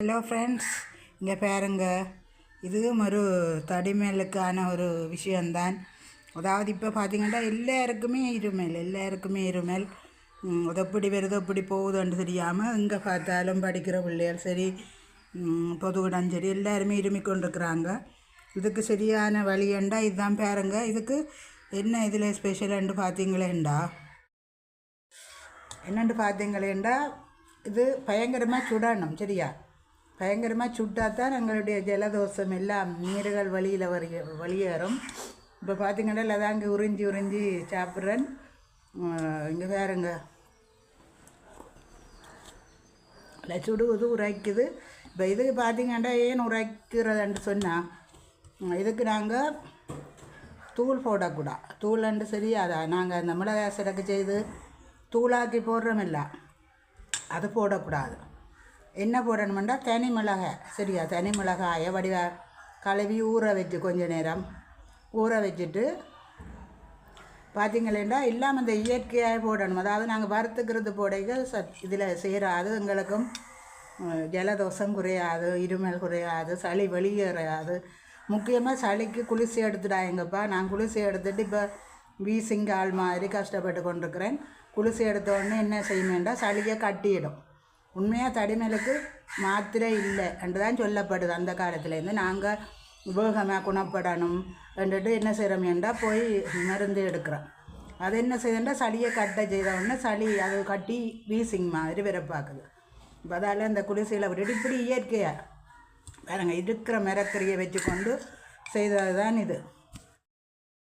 Hello friends இங்கே பாருங்க. இதுவும் ஒரு தடிமேலுக்கான ஒரு விஷயந்தான் அதாவது இப்போ பார்த்தீங்கன்னா எல்லாருக்குமே இருமல் எல்லாருக்குமே இருமல். அது எப்படி வருது எப்படி போகுதுன்னு தெரியாமல் எங்கே பார்த்தாலும் படிக்கிற பிள்ளைகள் சரி பொதுவிடம் சரி எல்லாருமே இருமிக் கொண்டிருக்கிறாங்க. இதுக்கு சரியான வழியண்டா இதுதான் பாருங்க. இதுக்கு என்ன இதில் ஸ்பெஷலுன்னு பார்த்தீங்களேண்டா என்னென்று பார்த்தீங்களேண்டா இது பயங்கரமாக சுடணும் சரியா? பயங்கரமாக சுட்டால் தான் எங்களுடைய ஜலதோஷம் எல்லாம் நீர்கள் வழியில் வரி வெளியேறும் இப்போ பார்த்தீங்கன்னா அதாங்க உறிஞ்சி உறிஞ்சி சாப்பிட்றேன். இங்கே வேறுங்க இல்லை சுடுவது உரைக்குது. இப்போ இதுக்கு பார்த்தீங்கன்னா ஏன் உரைக்கிறதுன்னு சொன்னால் இதுக்கு நாங்கள் தூள் போடக்கூடாது தூளண்டு சரியாதா? நாங்கள் அந்த மிளகாய் சிறக்கு செய்து தூளாக்கி போடுறோமில்ல அது போடக்கூடாது. என்ன போடணுமெண்டா? தனி மிளகாய். சரியா? தனி மிளகாயை வடிவ கழுவி ஊற வச்சு கொஞ்ச நேரம் ஊற வச்சுட்டு பார்த்தீங்களேண்டா இல்லாமல் இந்த இயற்கையாக போடணும். அதாவது நாங்கள் வறுத்துக்கிறது போடைகள் சத் இதில் செய்கிறாது எங்களுக்கும் ஜலதோஷம் குறையாது இருமல் குறையாது சளி வெளியேறாது. முக்கியமாக சளிக்கு குளிசி எடுத்துடாங்கப்பா நான் குளிசி எடுத்துட்டு இப்போ வீசிங்க ஆள் மாதிரி கஷ்டப்பட்டு கொண்டிருக்கிறேன். குளிசி எடுத்த உடனே என்ன செய்யணுண்டா சளியை கட்டிடும். உண்மையாக தடிமலுக்கு மாத்திரை இல்லை என்று தான் சொல்லப்படுது. அந்த காலத்துலேருந்து நாங்கள் உபயோகமாக குணப்படணும் என்றுட்டு என்ன செய்கிறோம் என்றால் போய் மருந்து எடுக்கிறோம். அது என்ன செய்யுதுண்டா சளியை கட்ட செய்த உடனே சளி அது கட்டி வீசிங் மாதிரி விரப்பாக்குது. இப்போ அதால் அந்த குடிசையில் விட்டுட்டு இப்படி இயற்கையாக பாருங்கள் இருக்கிற மரக்கறியை வச்சுக்கொண்டு செய்தது தான் இது.